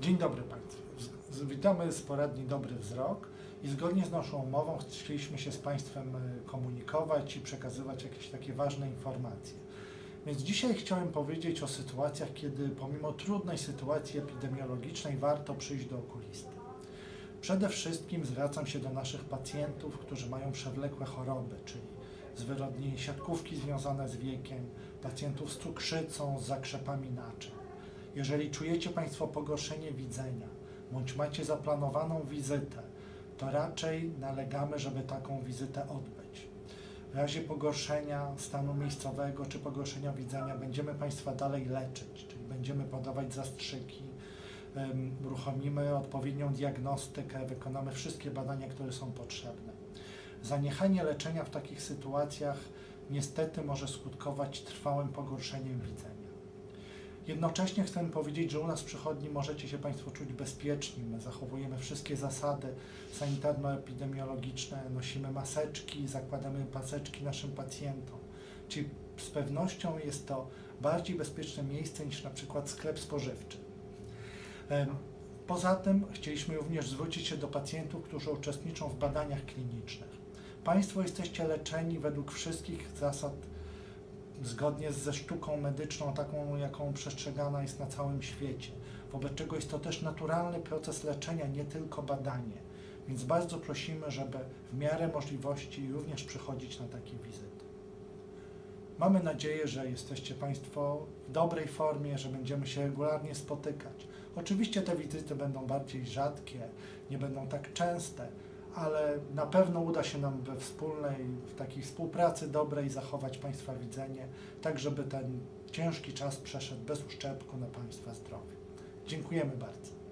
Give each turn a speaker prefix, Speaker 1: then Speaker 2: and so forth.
Speaker 1: Dzień dobry Państwu. Witamy z poradni Dobry Wzrok i zgodnie z naszą umową chcieliśmy się z Państwem e, komunikować i przekazywać jakieś takie ważne informacje. Więc dzisiaj chciałem powiedzieć o sytuacjach, kiedy pomimo trudnej sytuacji epidemiologicznej warto przyjść do okulisty. Przede wszystkim zwracam się do naszych pacjentów, którzy mają przewlekłe choroby, czyli zwyrodnienie siatkówki związane z wiekiem, pacjentów z cukrzycą, z zakrzepami naczyń. Jeżeli czujecie Państwo pogorszenie widzenia, bądź macie zaplanowaną wizytę, to raczej nalegamy, żeby taką wizytę odbyć. W razie pogorszenia stanu miejscowego czy pogorszenia widzenia będziemy Państwa dalej leczyć, czyli będziemy podawać zastrzyki, uruchomimy odpowiednią diagnostykę, wykonamy wszystkie badania, które są potrzebne. Zaniechanie leczenia w takich sytuacjach niestety może skutkować trwałym pogorszeniem widzenia. Jednocześnie chcę powiedzieć, że u nas w przychodni możecie się Państwo czuć bezpieczni. My zachowujemy wszystkie zasady sanitarno-epidemiologiczne, nosimy maseczki, zakładamy paseczki naszym pacjentom. Czyli z pewnością jest to bardziej bezpieczne miejsce niż na przykład sklep spożywczy. Poza tym chcieliśmy również zwrócić się do pacjentów, którzy uczestniczą w badaniach klinicznych. Państwo jesteście leczeni według wszystkich zasad zgodnie ze sztuką medyczną, taką jaką przestrzegana jest na całym świecie. Wobec czego jest to też naturalny proces leczenia, nie tylko badanie. Więc bardzo prosimy, żeby w miarę możliwości również przychodzić na takie wizyty. Mamy nadzieję, że jesteście Państwo w dobrej formie, że będziemy się regularnie spotykać. Oczywiście te wizyty będą bardziej rzadkie, nie będą tak częste, ale na pewno uda się nam we wspólnej, w takiej współpracy dobrej zachować Państwa widzenie, tak żeby ten ciężki czas przeszedł bez uszczerbku na Państwa zdrowiu. Dziękujemy bardzo.